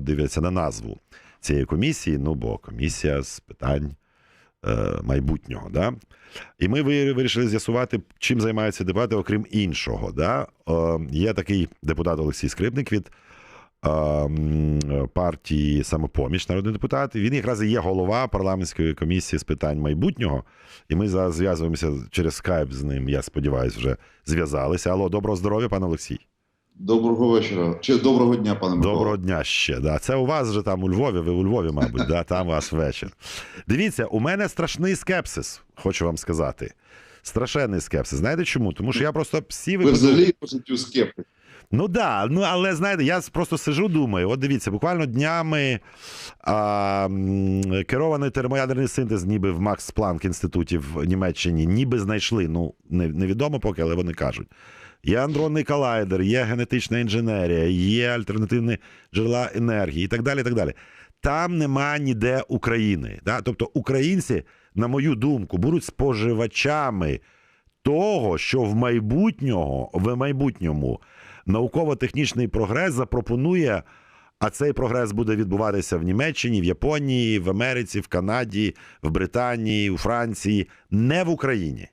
дивляться на назву цієї комісії, ну бо комісія з питань е, майбутнього. Да? І ми вирішили з'ясувати, чим займаються депутати, окрім іншого. Да? Е, є такий депутат Олексій Скрипник від е, партії Самопоміч, народний депутат. Він якраз і є голова парламентської комісії з питань майбутнього. І ми зараз зв'язуємося через скайп з ним. Я сподіваюся, вже зв'язалися. Алло, доброго здоров'я, пане Олексій. Доброго вечора. Чи доброго дня, пане Микола. Доброго дня ще. Да. Це у вас же там у Львові, ви у Львові, мабуть, да? там у вас вечір. Дивіться, у мене страшний скепсис, хочу вам сказати. Страшенний скепсис. Знаєте чому? Тому що я просто всі Ви випадки- взагалі по життю скептик. Ну да, ну але знаєте, я просто сижу, думаю, от дивіться, буквально днями а, керований термоядерний синтез, ніби в Макс Планк інституті в Німеччині, ніби знайшли. Ну, невідомо поки, але вони кажуть. Є андронний колайдер, є генетична інженерія, є альтернативні джерела енергії і так далі. і так далі. Там нема ніде України. Да? Тобто українці, на мою думку, будуть споживачами того, що в майбутнього, в майбутньому науково-технічний прогрес запропонує, а цей прогрес буде відбуватися в Німеччині, в Японії, в Америці, в Канаді, в Британії, у Франції, не в Україні.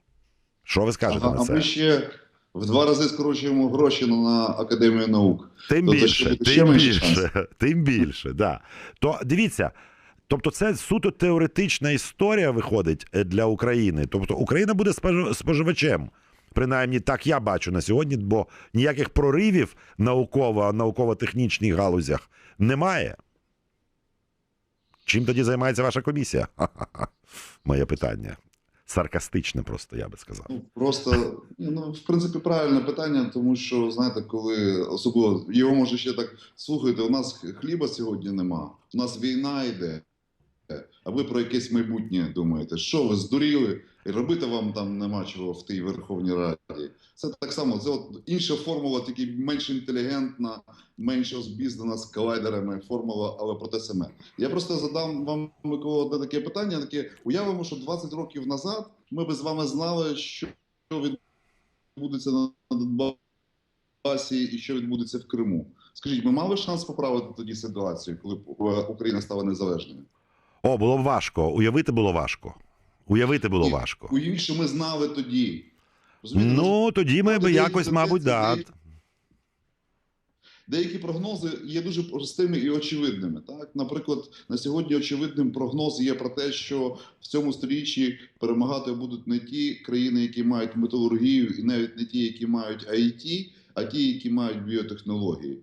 Що ви скажете Ага, на а це? ми ще в два рази скорочуємо гроші на Академію наук. Тим Тобто, більше, тим більше, тим більше, да. То дивіться. Тобто, це суто теоретична історія виходить е, для України. Тобто, Україна буде споживачем. Принаймні, так я бачу на сьогодні, бо ніяких проривів науково, науково-технічних галузях немає. Чим тоді займається ваша комісія? Моє питання. Саркастичне, просто я би сказав. Ну, просто, ну, в принципі, правильне питання, тому що, знаєте, коли особливо його може ще так слухайте, у нас хліба сьогодні нема, у нас війна йде, а ви про якесь майбутнє думаєте. Що ви здуріли? І робити вам там нема чого в тій Верховній Раді. Це так само, це от інша формула, тільки менш інтелігентна, менш розбіздана з колайдерами формула, але про те саме. Я просто задам вам, Микола, одне таке питання. Таке уявимо, що 20 років назад ми би з вами знали, що відбудеться на Донбасі і що відбудеться в Криму. Скажіть, ми мали шанс поправити тоді ситуацію, коли е, Україна стала незалежною? О, було б важко. Уявити було важко. Уявити було Ні, важко. Уявіть, що ми знали тоді. Розумієте, Ну, тоді ми би якось, мабуть, да. Деякі прогнози є дуже простими і очевидними. Так, наприклад, на сьогодні очевидним прогноз є про те, що в цьому сторіччі перемагати будуть не ті країни, які мають металургію, і навіть не ті, які мають IT, а ті, які мають біотехнології.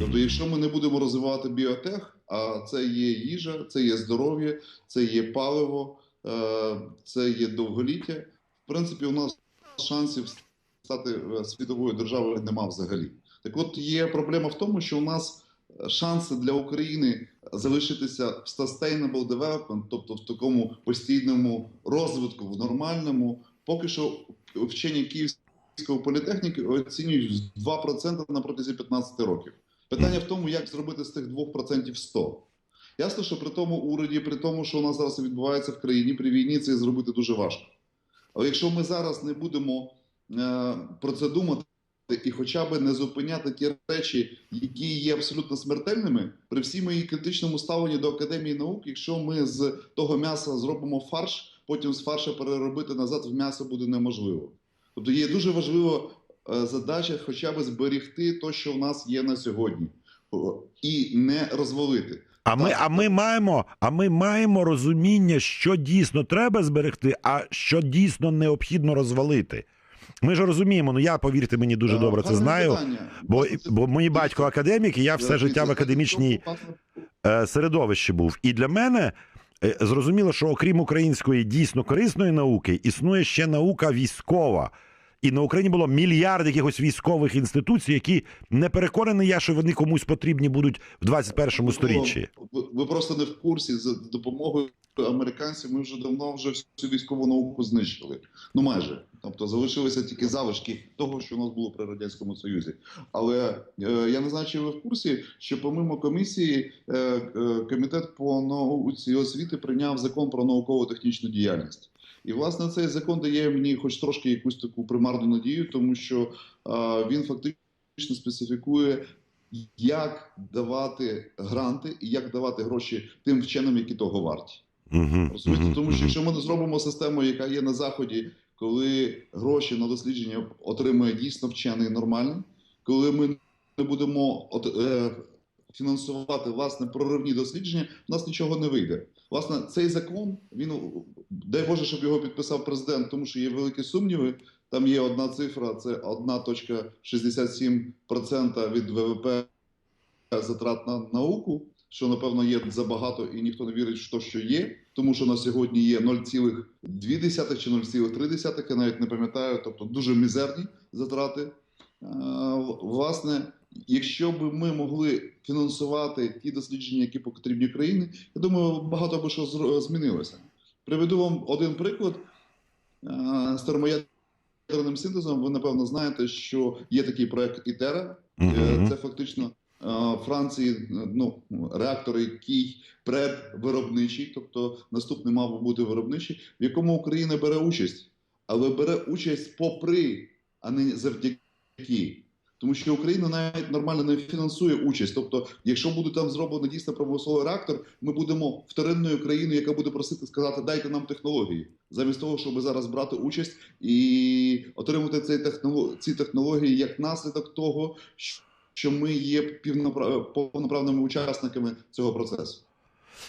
Тобто, якщо ми не будемо розвивати біотех, а це є їжа, це є здоров'я, це є паливо, е, це є довголіття. В принципі, у нас шансів стати е, світовою державою нема взагалі. Так от є проблема в тому, що у нас е, шанси для України залишитися в sustainable development, тобто в такому постійному розвитку, в нормальному, поки що вчені Київської політехніки оцінюють 2% на протязі 15 років. Питання в тому, як зробити з тих 2% 100. Ясно, що при тому уряді, при тому, що у нас зараз відбувається в країні, при війні це зробити дуже важко. Але якщо ми зараз не будемо е, про це думати і хоча б не зупиняти ті речі, які є абсолютно смертельними, при всій моїй критичному ставленні до академії наук, якщо ми з того м'яса зробимо фарш, потім з фарша переробити назад в м'ясо буде неможливо. Тобто є дуже важлива е, задача, хоча б зберігти те, що в нас є на сьогодні, і не розвалити. А ми, а ми маємо, а ми маємо розуміння, що дійсно треба зберегти, а що дійсно необхідно розвалити. Ми ж розуміємо, ну я повірте мені дуже Е, добре це знаю. Бо, бо мій батько академік, і я все життя в академічній е, середовищі був. І для мене е, зрозуміло, що окрім української дійсно корисної науки, існує ще наука військова. І на Україні було мільярд якихось військових інституцій, які не переконаний я, що вони комусь потрібні будуть в 21 сторіччі. Ви, ви просто не в курсі за допомогою американців. Ми вже давно вже всю військову науку знищили. Ну майже. Тобто залишилися тільки залишки того, що у нас було при радянському союзі. Але е, я не знаю, чи ви в курсі, що помимо комісії е, е, комітет по науці і освіти прийняв закон про науково-технічну діяльність. І власне цей закон дає мені, хоч трошки якусь таку примарну надію, тому що е, він фактично специфікує як давати гранти і як давати гроші тим вченим, які того варті. Угу, Розумієте, тому що якщо ми не зробимо систему, яка є на заході, коли гроші на дослідження отримує дійсно вчений нормально, коли ми не будемо от, е, фінансувати власне проривні дослідження, в нас нічого не вийде. Власне, цей закон він дай Боже, щоб його підписав президент, тому що є великі сумніви. Там є одна цифра, це 1,67% від ВВП затрат на науку, що напевно є забагато, і ніхто не вірить, що що є, тому що на сьогодні є 0,2 чи 0,3, я навіть не пам'ятаю, тобто дуже мізерні затрати. Е, Власне, якщо б ми могли фінансувати ті дослідження, які потрібні країні, я думаю, багато би що змінилося. Приведу вам один приклад Е, з термоядерним синтезом. Ви напевно знаєте, що є такий проект ІТЕРА, Е, Це фактично Франції ну, реактор, який предвиробничий, тобто наступний мав бути виробничий, в якому Україна бере участь, але бере участь попри, а не завдяки. Тому що Україна навіть нормально не фінансує участь. Тобто, якщо буде там зроблено дійсно промисловий реактор, ми будемо вторинною країною, яка буде просити сказати, дайте нам технології, замість того, щоб зараз брати участь і отримати цей технолог... ці технології як наслідок того, що ми є повноправними учасниками цього процесу.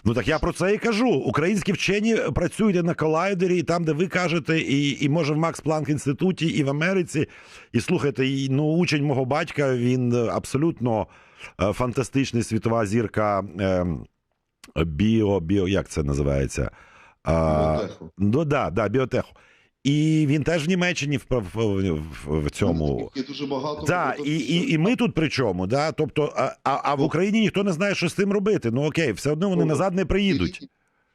Ну так я про це і кажу. Українські вчені працюють на колайдері, і там, де ви кажете, і, і може в Макс Планк інституті, і в Америці. І слухайте, і, ну, учень мого батька, він абсолютно е, фантастичний світова зірка е, біо, біо, як це називається? А, Біотеху. ну да, да, біотеху. І він теж в Німеччині в, в, в, в цьому. Є дуже багато. Да, і, і, і ми тут при чому? Да? Тобто, а, а, а в Україні ніхто не знає, що з цим робити. Ну окей, все одно вони Ну, назад не приїдуть.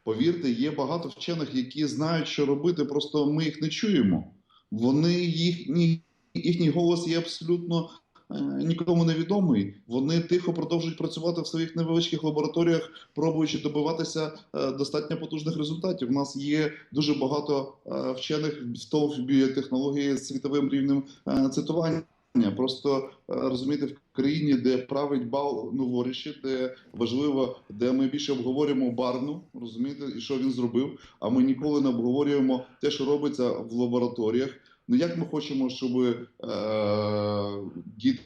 Повірте, є багато вчених, які знають, що робити, просто ми їх не чуємо. Вони їхні їхній голос є абсолютно нікому не відомий. Вони тихо продовжують працювати в своїх невеличких лабораторіях, пробуючи добиватися е, достатньо потужних результатів. У нас є дуже багато е, вчених в тому в біотехнології з світовим рівнем е, цитування. Просто е, розумієте, в країні, де править бал новоріще, де важливо, де ми більше обговорюємо барну, розумієте, і що він зробив. А ми ніколи не обговорюємо те, що робиться в лабораторіях. Ну як ми хочемо, щоб е, діти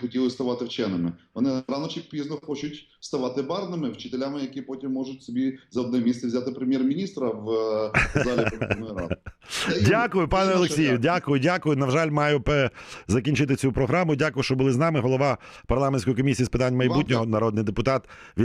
хотіли ставати вченими? Вони рано чи пізно хочуть ставати барними, вчителями, які потім можуть собі за одне місце взяти прем'єр-міністра в е, залі Верховної Ради. Дякую, пане Олексію. Дякую, дякую. На жаль, маю закінчити цю програму. Дякую, що були з нами. Голова парламентської комісії з питань майбутнього, народний депутат від